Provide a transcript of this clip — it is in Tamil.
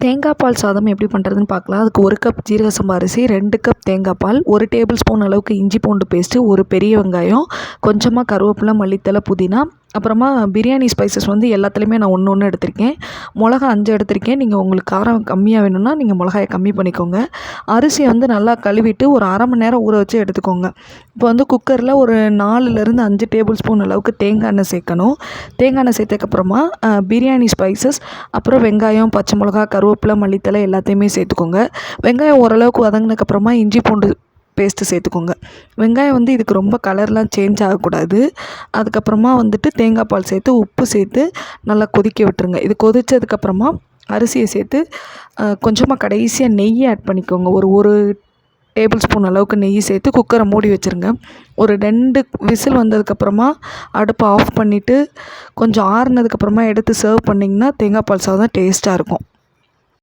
தேங்காய் பால் சாதம் எப்படி பண்ணுறதுன்னு பார்க்கலாம். அதுக்கு ஒரு கப் ஜீரக சம்பா அரிசி ரெண்டு கப் தேங்காய் பால் ஒரு டேபிள் ஸ்பூன் அளவுக்கு இஞ்சி பூண்டு பேஸ்ட்டு ஒரு பெரிய வெங்காயம் கொஞ்சமாக கருவேப்பிலை மல்லித்தழை புதினா அப்புறமா பிரியாணி ஸ்பைசஸ் வந்து எல்லாத்துலேயுமே நான் ஒன்று ஒன்று எடுத்திருக்கேன். மிளகா அஞ்சு எடுத்திருக்கேன். நீங்கள் உங்களுக்கு காரம் கம்மியாக வேணும்னா நீங்கள் மிளகாயை கம்மி பண்ணிக்கோங்க. அரிசியை வந்து நல்லா கழுவிட்டு ஒரு அரை மணி நேரம் ஊற வச்சு எடுத்துக்கோங்க. இப்போ வந்து குக்கரில் ஒரு நாலுலேருந்து அஞ்சு டேபிள் ஸ்பூன் அளவுக்கு தேங்காய் எண்ணெய் சேர்க்கணும். தேங்காய் எண்ணெய் சேர்த்ததுக்கப்புறமா பிரியாணி ஸ்பைசஸ் அப்புறம் வெங்காயம் பச்சை மிளகா கருவேப்பிலை மல்லித்தலை எல்லாத்தையுமே சேர்த்துக்கோங்க. வெங்காயம் ஓரளவுக்கு வதங்கினதுக்கப்புறமா இஞ்சி பூண்டு பேஸ்ட்டு சேர்த்துக்கோங்க. வெங்காயம் வந்து இதுக்கு ரொம்ப கலர்லாம் சேஞ்ச் ஆகக்கூடாது. அதுக்கப்புறமா வந்துட்டு தேங்காய் பால் சேர்த்து உப்பு சேர்த்து நல்லா கொதிக்க விட்டுருங்க. இது கொதித்ததுக்கப்புறமா அரிசியை சேர்த்து கொஞ்சமாக கடைசியாக நெய் ஆட் பண்ணிக்கோங்க. ஒரு ஒரு டேபிள் ஸ்பூன் அளவுக்கு நெய் சேர்த்து குக்கரை மூடி வச்சுருங்க. ஒரு ரெண்டு விசில் வந்ததுக்கப்புறமா அடுப்பை ஆஃப் பண்ணிவிட்டு கொஞ்சம் ஆறுனதுக்கப்புறமா எடுத்து சர்வ் பண்ணிங்கன்னா தேங்காய் பால் சாதம் டேஸ்ட்டாக இருக்கும்.